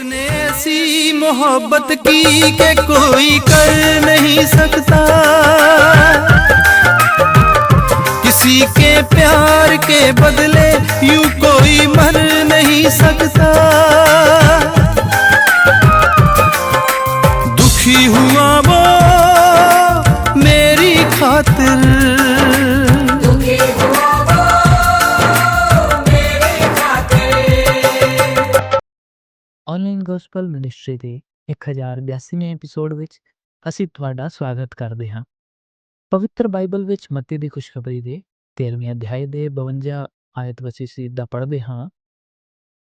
उसने ऐसी मोहब्बत की के कोई कर नहीं सकता। किसी के प्यार के बदले यू कोई मर नहीं सकता। दुखी हुआ वो ਆਨਲਾਈਨ ਗੋਸਪਲ ਮਿਨਿਸਟਰੀ ਦੇ 1082ਵੇਂ ਐਪੀਸੋਡ ਵਿੱਚ ਅਸੀਂ ਤੁਹਾਡਾ ਸਵਾਗਤ ਕਰਦੇ ਹਾਂ। ਪਵਿੱਤਰ ਬਾਈਬਲ ਵਿੱਚ ਮੱਤੀ ਦੀ ਖੁਸ਼ਖਬਰੀ ਦੇ 13ਵੇਂ ਅਧਿਆਇ ਦੇ 52 ਆਇਤ ਵਿੱਚ ਅਸੀਂ ਦਾ ਪੜ੍ਹਦੇ ਹਾਂ।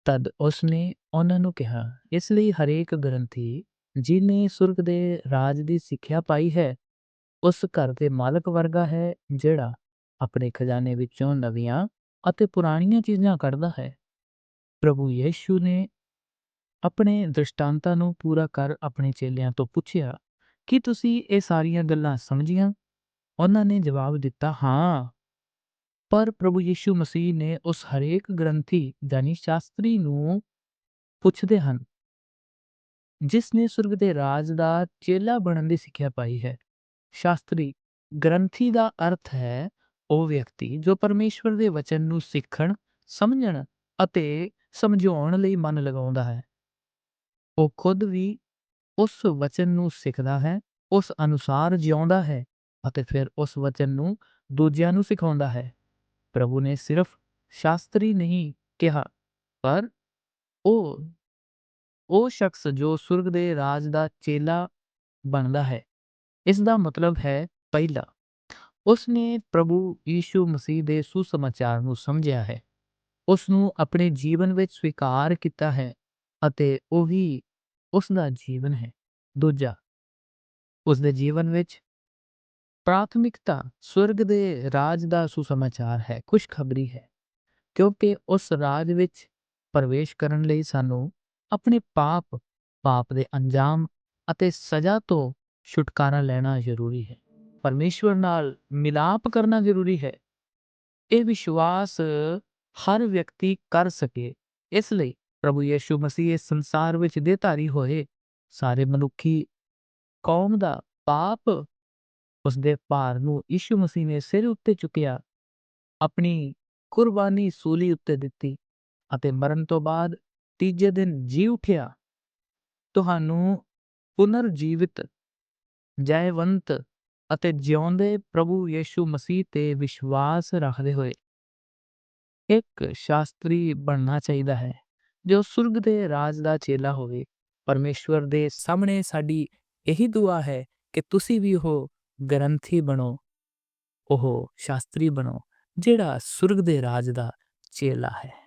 ਤਦ ਉਸਨੇ ਉਹਨਾਂ ਨੂੰ ਕਿਹਾ, ਇਸ ਲਈ ਹਰੇਕ ਗ੍ਰੰਥੀ ਜਿਹਨੇ ਸੁਰਗ ਦੇ ਰਾਜ ਦੀ ਸਿੱਖਿਆ ਪਾਈ ਹੈ, ਉਸ ਘਰ ਦੇ ਮਾਲਕ ਵਰਗਾ ਹੈ, ਜਿਹੜਾ ਆਪਣੇ ਖਜ਼ਾਨੇ ਵਿੱਚੋਂ ਨਵੀਆਂ ਅਤੇ ਪੁਰਾਣੀਆਂ ਚੀਜ਼ਾਂ ਕੱਢਦਾ ਹੈ। ਪ੍ਰਭੂ ਯੀਸ਼ੂ ਨੇ ਆਪਣੇ ਦ੍ਰਿਸ਼ਟਾਂਤਾਂ ਨੂੰ ਪੂਰਾ ਕਰ ਆਪਣੇ ਚੇਲਿਆਂ ਤੋਂ ਪੁੱਛਿਆ, ਕੀ ਤੁਸੀਂ ਇਹ ਸਾਰੀਆਂ ਗੱਲਾਂ ਸਮਝੀਆਂ? ਉਹਨਾਂ ਨੇ ਜਵਾਬ ਦਿੱਤਾ, ਹਾਂ। ਪਰ ਪ੍ਰਭੂ ਯੀਸ਼ੂ ਮਸੀਹ ਨੇ ਉਸ ਹਰੇਕ ਗ੍ਰੰਥੀ ਜਾਨੀ ਸ਼ਾਸਤਰੀ ਨੂੰ ਪੁੱਛਦੇ ਹਨ, ਜਿਸ ਨੇ ਸੁਰਗ ਦੇ ਰਾਜ ਦਾ ਚੇਲਾ ਬਣਨ ਦੀ ਸਿੱਖਿਆ ਪਾਈ ਹੈ। ਸ਼ਾਸਤਰੀ, ਗ੍ਰੰਥੀ ਦਾ ਅਰਥ ਹੈ ਉਹ ਵਿਅਕਤੀ ਜੋ ਪਰਮੇਸ਼ਵਰ ਦੇ ਵਚਨ ਨੂੰ ਸਿੱਖਣ, ਸਮਝਣ ਅਤੇ ਸਮਝਾਉਣ ਲਈ ਮਨ ਲਗਾਉਂਦਾ ਹੈ। ਉਹ ਖੁਦ ਵੀ ਉਸ ਵਚਨ ਨੂੰ ਸਿੱਖਦਾ ਹੈ, ਉਸ ਅਨੁਸਾਰ ਜਿਉਂਦਾ ਹੈ ਅਤੇ ਫਿਰ ਉਸ ਵਚਨ ਨੂੰ ਦੂਜਿਆਂ ਨੂੰ ਸਿਖਾਉਂਦਾ ਹੈ। ਪ੍ਰਭੂ ਨੇ ਸਿਰਫ ਸ਼ਾਸਤਰੀ ਨਹੀਂ ਕਿਹਾ, ਪਰ ਉਹ ਉਹ ਸ਼ਖਸ ਜੋ ਸੁਰਗ ਦੇ ਰਾਜ ਦਾ ਚੇਲਾ ਬਣਦਾ ਹੈ, ਇਸ ਦਾ ਮਤਲਬ ਹੈ ਪਹਿਲਾ। ਉਸ ਨੇ ਪ੍ਰਭੂ ਯੀਸ਼ੂ ਮਸੀਹ ਦੇ ਸੁਸਮਾਚਾਰ ਨੂੰ ਸਮਝਿਆ ਹੈ। ਉਸ ਨੂੰ ਆਪਣੇ ਜੀਵਨ ਵਿੱਚ ਸਵੀਕਾਰ ਕੀਤਾ ਹੈ। ਅਤੇ ਉਹੀ ਉਸ ਦਾ ਜੀਵਨ ਹੈ। ਦੂਜਾ ਉਸ ਦੇ ਜੀਵਨ ਵਿੱਚ ਪ੍ਰਾਥਮਿਕਤਾ ਸਵਰਗ ਦੇ ਰਾਜ ਦਾ ਸੁਸਮਾਚਾਰ ਹੈ, ਖੁਸ਼ਖਬਰੀ ਹੈ, ਕਿਉਂਕਿ ਉਸ ਰਾਜ ਵਿੱਚ ਪ੍ਰਵੇਸ਼ ਕਰਨ ਲਈ ਸਾਨੂੰ ਆਪਣੇ ਪਾਪ ਪਾਪ ਦੇ ਅੰਜਾਮ ਅਤੇ ਸਜ਼ਾ ਤੋਂ ਛੁਟਕਾਰਾ ਲੈਣਾ ਜ਼ਰੂਰੀ ਹੈ। ਪਰਮੇਸ਼ਵਰ ਨਾਲ ਮਿਲਾਪ ਕਰਨਾ ਜ਼ਰੂਰੀ ਹੈ। ਇਹ ਵਿਸ਼ਵਾਸ ਹਰ ਵਿਅਕਤੀ ਕਰ ਸਕੇ, ਇਸ ਲਈ ਪ੍ਰਭੂ ਯੀਸ਼ੂ ਮਸੀਹ ਇਸ ਸੰਸਾਰ ਵਿੱਚ ਦੇਹਧਾਰੀ ਹੋਏ। ਸਾਰੇ ਮਨੁੱਖੀ ਕੌਮ ਦਾ ਪਾਪ ਉਸ ਦੇ ਭਾਰ ਨੂੰ ਯੀਸ਼ੂ ਮਸੀਹ ਨੇ ਸਿਰ ਉੱਤੇ ਚੁੱਕਿਆ, ਆਪਣੀ ਕੁਰਬਾਨੀ ਸੂਲੀ ਉੱਤੇ ਦਿੱਤੀ ਅਤੇ ਮਰਨ ਤੋਂ ਬਾਅਦ ਤੀਜੇ ਦਿਨ ਜੀ ਉਠਿਆ। ਤੁਹਾਨੂੰ ਪੁਨਰ ਜੀਵਿਤ ਜੈਵੰਤ ਅਤੇ ਜਿਉਂਦੇ ਪ੍ਰਭੂ ਯੇਸ਼ੂ ਮਸੀਹ ਤੇ ਵਿਸ਼ਵਾਸ ਰੱਖਦੇ ਹੋਏ ਇੱਕ ਸ਼ਾਸਤਰੀ ਬਣਨਾ ਚਾਹੀਦਾ ਹੈ। ਜੋ ਸੁਰਗ ਦੇ ਰਾਜ ਦਾ ਚੇਲਾ ਹੋਵੇ, ਪਰਮੇਸ਼ਵਰ ਦੇ ਸਾਹਮਣੇ ਸਾਡੀ ਇਹੀ ਦੁਆ ਹੈ ਕਿ ਤੁਸੀਂ ਵੀ ਉਹ ਗ੍ਰੰਥੀ ਬਣੋ, ਉਹ ਸ਼ਾਸਤਰੀ ਬਣੋ, ਜਿਹੜਾ ਸੁਰਗ ਦੇ ਰਾਜ ਦਾ ਚੇਲਾ ਹੈ।